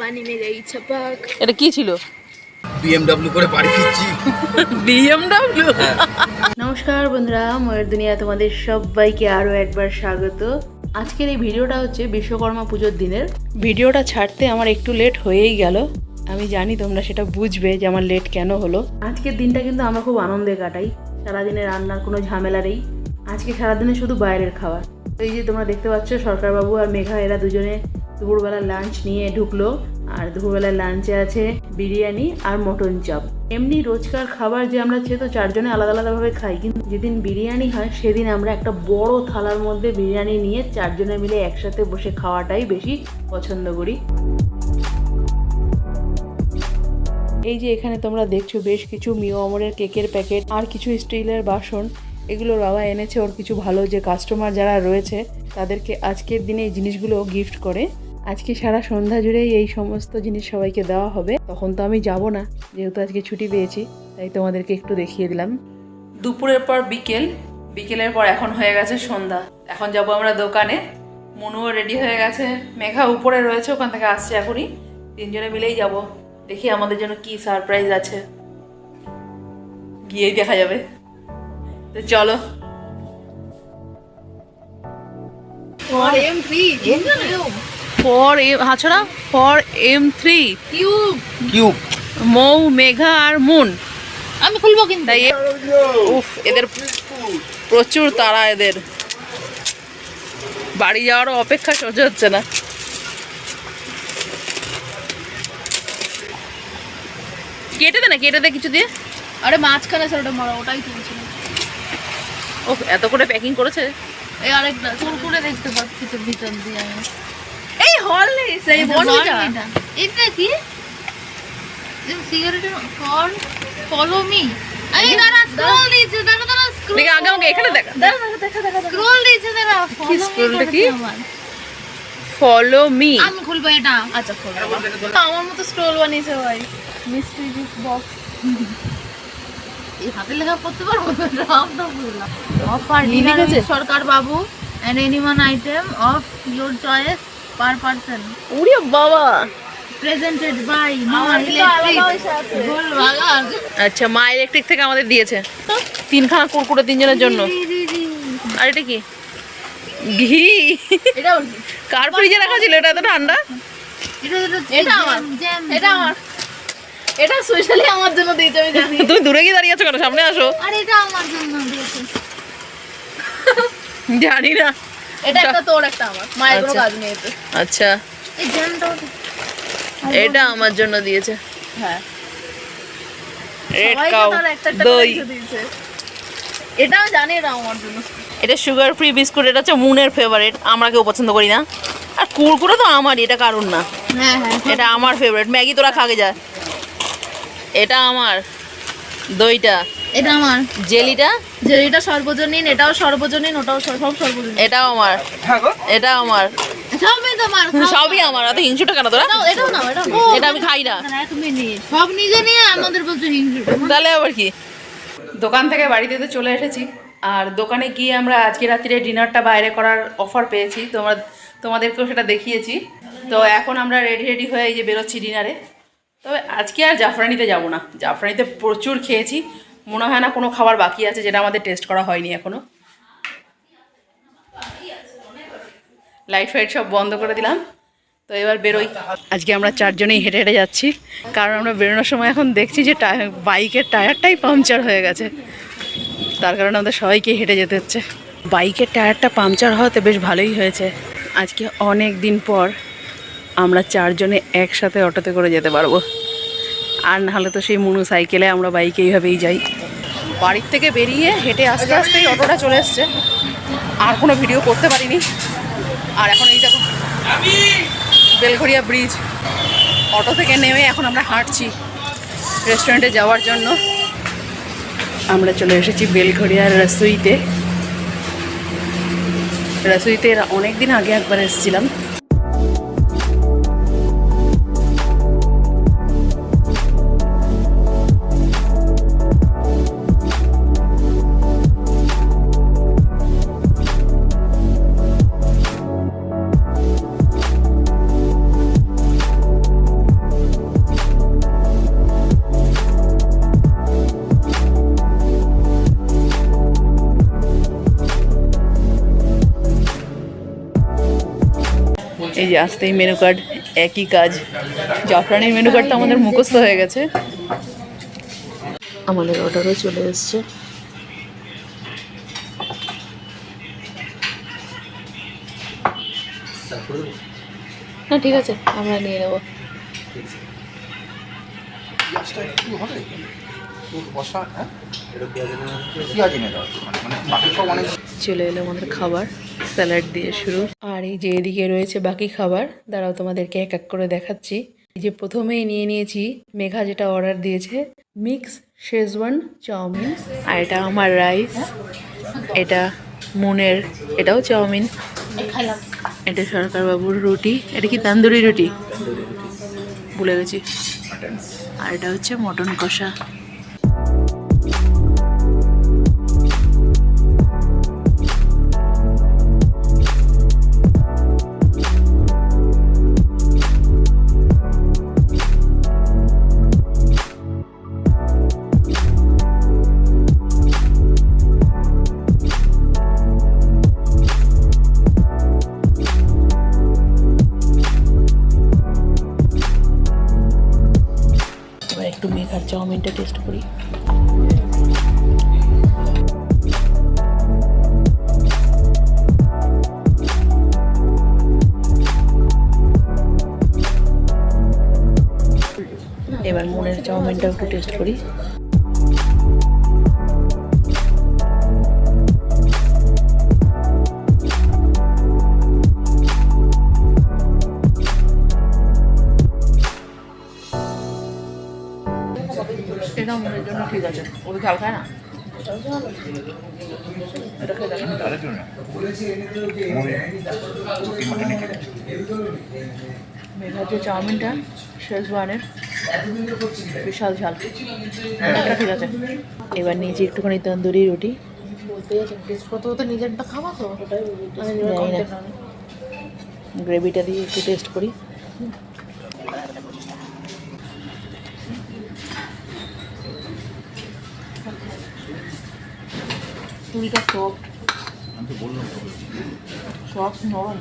পানি মে গেই এটা কি ছিল? নমস্কার বন্ধুরা ময়ের দুনিয়া তোমাদের সবাইকে আরও একবার স্বাগত। আজকের এই ভিডিওটা হচ্ছে বিশ্বকর্মা পুজোর দিনের। ভিডিওটা ছাড়তে আমার একটু লেট হয়েই গেল। আমি জানি তোমরা সেটা বুঝবে যে আমার লেট কেন হলো। আজকের দিনটা কিন্তু আমরা খুব আনন্দে কাটাই। সারাদিনে রান্নার কোনো ঝামেলা নেই। আজকে সারাদিনে শুধু বাইরের খাবার। এই যে তোমরা দেখতে পাচ্ছ সরকারবাবু আর মেঘা এরা দুজনে দুপুরবেলা লাঞ্চ নিয়ে ঢুকলো, আর দুপুরবেলা লাঞ্চে আছে বিরিয়ানি আর মটন চাপ এমনি রোজকার খাবার যে আমরা সে তো চারজনে আলাদা আলাদাভাবে খাই, কিন্তু যেদিন বিরিয়ানি হয়, সেদিন আমরা একটা বড় থালার মধ্যে বিরিয়ানি নিয়ে চারজনে মিলে একসাথে বসে খাওয়াটাই বেশি পছন্দ করি। এই যে এখানে তোমরা দেখছ বেশ কিছু মিও অমরের কেকের প্যাকেট আর কিছু স্টিলের বাসন। এগুলো বাবা এনেছে ওর কিছু ভালো যে কাস্টমার যারা রয়েছে, তাদেরকে আজকের দিনে এই জিনিসগুলো গিফট করে। আজকে সারা সন্ধ্যা জুড়েই এই সমস্ত জিনিস সবাইকে দেওয়া হবে। তখন তো আমি যাব না যেহেতু আজকে ছুটি পেয়েছি তাই তোমাদেরকে একটু দেখিয়ে দিলাম। দুপুরের পর বিকেল বিকেলের পর এখন হয়ে গেছে সন্ধ্যা। এখন যাব আমরা দোকানে। মনুও রেডি হয়ে গেছে। মেঘা উপরে রয়েছে ওখান থেকে আসছে এখনই। তিনজনে মিলেই যাব। দেখি আমাদের জন্য কি সারপ্রাইজ আছে। গিয়েই দেখা যাবে। তো চলো। তোমার M three for M হাছড়া for M three cube. Cube. Mou Megha R moon. আমি খুলবো কিন্তু। তাই উফ এদের প্রচুর তাড়া এদের। বাড়ি যাওয়ারও অপেক্ষা সহ্য হচ্ছে না। কেটে দে না কেটে দে কিছু দিয়ে। আরে মাঝখানে স্যার ওটা মারা ওটাই তুলছিল ও এত করে প্যাকিং করেছে? এই আরেকটা কুরকুরে দেখতে পাচ্ছি তো ভিতর দিয়ে আমি। হরলিক্স এই বর্ণিকা এটা কি? সিগারেটের ফর ফলো মি আরে দাঁড়া স্ক্রল দিয়েছে দাঁড়া দাঁড়া স্ক্রল দেখে আগে আমাকে এখানে দেখা দাঁড়া দাঁড়া দেখা দেখা স্ক্রল দিয়েছে দাঁড়া কি follow me scroll টা করেছে কি? ফলো মি আমি খুলবো এটা। আচ্ছা খুলবো আমার মতো স্ক্রল বানিয়েছে ভাই। মিস্ট্রি গিফট বক্স এই হাতে লেখা পারব Ram offer Sarkar Babu and anyone item of your choice per person উড়ে বাবা। প্রেজেন্টেড বাই মামা ইলেকট্রিক আচ্ছা মা ইলেকট্রিক থেকে আমাদের দিয়েছে। তিনখানা কুরকুরে তিনজনের জন্য। আর এটা কি? ঘি। এটা কার ফ্রিজে রাখা ছিল? এটা এত ঠান্ডা। এটা আমার। এটা আমার। এটা স্পেশালি আমার জন্য দিয়েছে আমি জানি। তুমি দূরে গিয়ে দাঁড়িয়ে আছো কেন? সামনে আসো। আর এটা আমার জন্য দিয়েছে। জানি না। এটা একটা তোর একটা আমার। মায়ের কোনো আচ্ছা। কাজ নেই এতে। আচ্ছা। এই জ্যামটা এটা আমার জন্য দিয়েছে। হ্যাঁ। রেড কাউ দই। এটাও জানি এটা আমার জন্য। এটা সুগার ফ্রি বিস্কুট এটা হচ্ছে মুনের ফেভারিট আমরা কেউ পছন্দ করি না। আর কুরকুরে তো আমারই এটা কারণ না। হ্যাঁ হ্যাঁ। এটা আমার ফেভারিট ম্যাগি তোরা খাগে যা। এটা আমার। দইটা। এটা আমার। জেলিটা? এটা সর্বজনীন এটাও সর্বজনীন ওটাও সব সর্বজনীন। এটাও আমার। এটা আমার। সবই তোমার। সবই আমার অত হিংসুটা কেন তোরা? এটাও এটাও এটাও। এটা আমি খাই না। সব নিজে নিয়ে আমাদের বলছো হিংসু তাহলে আবার কি? দোকান থেকে বাড়িতে তো চলে এসেছি। আর দোকানে গিয়ে আমরা আজকে রাত্রে ডিনারটা বাইরে করার অফার পেয়েছি। তোমরা তোমাদেরকেও সেটা দেখিয়েছি। তো এখন আমরা রেডি রেডি হয়ে এই যে বেরোচ্ছি ডিনারে তবে আজকে আর জাফরানিতে যাব না। জাফরানিতে প্রচুর খেয়েছি। মনে হয় না কোনো খাবার বাকি আছে যেটা আমাদের টেস্ট করা হয়নি এখনও। লাইট ফাইট সব বন্ধ করে দিলাম। তো এবার বেরোই। আজকে আমরা চারজনেই হেঁটে হেঁটে যাচ্ছি। কারণ আমরা বেরোনোর সময় এখন দেখছি যে বাইকের টায়ারটাই পাংচার হয়ে গেছে। তার কারণে আমাদের সবাইকে হেঁটে যেতে হচ্ছে। বাইকের টায়ারটা পাংচার হওয়াতে বেশ ভালোই হয়েছে। আজকে অনেক দিন পর আমরা চারজনে একসাথে অটোতে করে যেতে পারব। আর নাহলে তো সেই মনু সাইকেলে আমরা বাইকে এইভাবেই যাই। বাড়ির থেকে বেরিয়ে হেঁটে আস্তে আস্তেই অটোটা চলে এসছে। আর কোনো ভিডিও করতে পারিনি। আর এখন এই দেখো, বেলঘড়িয়া ব্রিজ। অটো থেকে নেমে এখন আমরা হাঁটছি রেস্টুরেন্টে যাওয়ার জন্য। আমরা চলে এসেছি বেলঘড়িয়ার রসুইতে। রসুইতে অনেক দিন আগে একবার এসেছিলাম। যে আসতেই মেনু কার্ড একই কাজ। জাফরানির মেনু কার্ড তো আমাদের মুখস্থ হয়ে গেছে। আমাদের অর্ডারও চলে এসছে। না, ঠিক আছে, আমরা নিয়ে নেব। কষা হ্যাঁ? পেঁয়াজ এনে দাও একটুখানি। মানে বাকি সব অনেক চলে এলো আমাদের খাবার স্যালাড দিয়ে শুরু। আর এই যে এদিকে রয়েছে বাকি খাবার দাঁড়াও তোমাদেরকে এক এক করে দেখাচ্ছি। এই যে প্রথমেই নিয়ে নিয়েছি মেঘা যেটা অর্ডার দিয়েছে মিক্স শেজওয়ান চাউমিন। আর এটা আমার রাইস এটা মুনের এটাও চাউমিন। এটা সরকার বাবুর রুটি এটা কি তান্দুরি রুটি। ভুলে গেছি। আর এটা হচ্ছে মটন কষা। মেঘার চাউমিনটা টেস্ট করি। এবার মনের চাউমিনটা একটু টেস্ট করি। ঠিক আছে। ওটা ঝাল খায় না। এটা খেয়ে দেখেন মনে মেঘার যে চাউমিনটা শেজওয়ানের। বিশাল ঝাল। এটা ঠিক আছে। এবার নিয়েছি একটুখানি তন্দুরি রুটি। নিজেরটা খাওয়া তো। গ্রেভিটা দিয়ে একটু টেস্ট করি। পুরিটা সফট আমি তো সফট নরম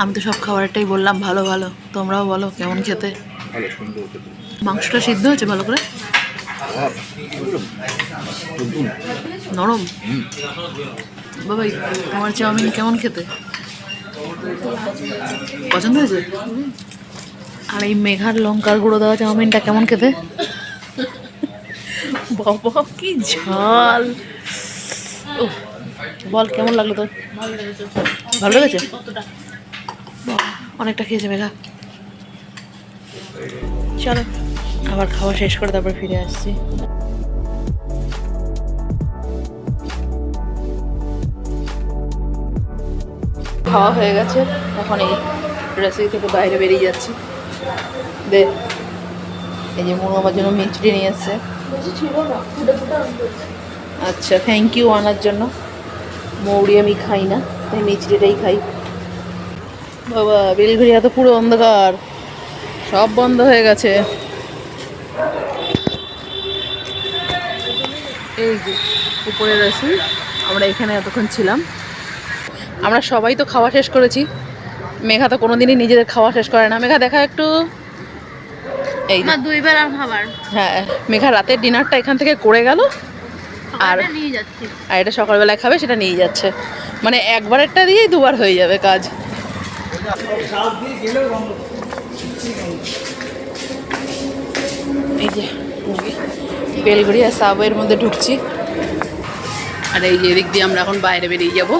আমি তো সব খাবারটাই বললাম ভালো ভালো। তোমরাও বলো কেমন খেতে? ভালো সুন্দর খেতে মাংসটা সিদ্ধ হয়েছে ভালো করে। নরম? হুম। বাবাই তোমার চাউমিন কেমন খেতে? পছন্দ হয়েছে? আর এই মেঘার লঙ্কার গুঁড়ো দেওয়া চাউমিনটা কেমন খেতে? বাবা কি ঝাল। বল কেমন লাগল তোর? ভালো লেগেছে? অনেকটা খেয়েছে মেঘা। চলো আবার খাওয়া শেষ করে তারপর ফিরে আসছি। খাওয়া হয়ে গেছে এখন এই রেসিপি থেকে বাইরে বেরিয়ে যাচ্ছি। দে এই যে মনু আমার জন্য মিষ্টি নিয়ে এসছে। আচ্ছা থ্যাংক ইউ আনার জন্য। মৌরি আমি খাই না তাই মিষ্টিটাই খাই। বাবা বেলঘড়িয়া তো পুরো অন্ধকার। সব বন্ধ হয়ে গেছে। এই যে উপরে রয়েছি। আমরা এখানে এতক্ষণ ছিলাম। আমরা সবাই তো খাওয়া শেষ করেছি। মেঘা তো কোনোদিনই নিজেদের খাওয়া শেষ করে না। মেঘা দেখা একটু। এই যে, আমার দুই খাবার। হ্যাঁ মেঘা রাতের ডিনারটা এখান থেকে করে গেল। আর আর এটা সকালবেলায় খাবে সেটা নিয়ে যাচ্ছে। মানে একবারেরটা দিয়েই দুবার হয়ে যাবে কাজ। এই যে বেলগুড়িয়া সাবওয়ের মধ্যে ঢুকছি। আর এই যে এদিক দিয়ে আমরা এখন বাইরে বেরিয়ে যাব।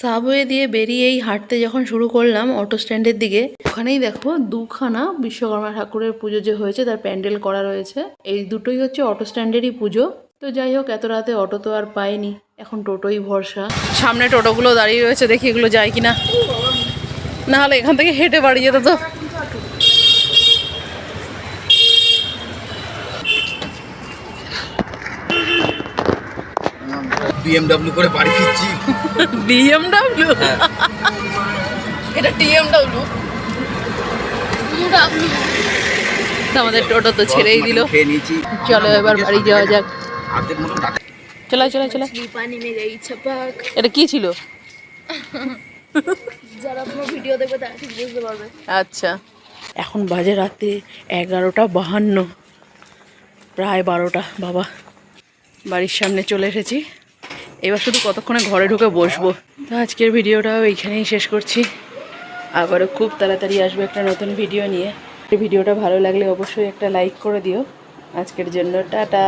সাবওয়ে দিয়ে বেরিয়েই হাঁটতে যখন শুরু করলাম অটো স্ট্যান্ডের দিকে, ওখানেই দেখো দুখানা বিশ্বকর্মা ঠাকুরের পুজো যে হয়েছে, তার প্যান্ডেল করা রয়েছে। এই দুটোই হচ্ছে অটো স্ট্যান্ডেরই পুজো। তো যাই হোক, এত রাতে অটো তো আর পাইনি। এখন টোটোই ভরসা। সামনে টোটোগুলো দাঁড়িয়ে রয়েছে, দেখি এগুলো যায় কিনা। না হলে এখান থেকে হেঁটে বাড়ি যেত তো। বিএমডাব্লিউ করে বাড়ি ফিরছি। বিএমডাব্লিউ এটা টিএমডাব্লিউ আমাদের টোটো তো ছেড়েই দিল। চলো এবার বাড়ি যাওয়া যাক। চলো চলো চলো। এটা কি ছিল? যারা আপনার ভিডিও দেখবে তারা ঠিক বুঝতে পারবে। আচ্ছা। এখন বাজে রাতে এগারোটা বাহান্ন। প্রায় বারোটা বাবা। বাড়ির সামনে চলে এসেছি। এবার শুধু কতক্ষণে ঘরে ঢুকে বসবো? তো আজকের ভিডিওটাও এইখানেই শেষ করছি। আবারও খুব তাড়াতাড়ি আসবে একটা নতুন ভিডিও নিয়ে। ভিডিওটা ভালো লাগলে অবশ্যই একটা লাইক করে দিও। আজকের জন্য টাটা।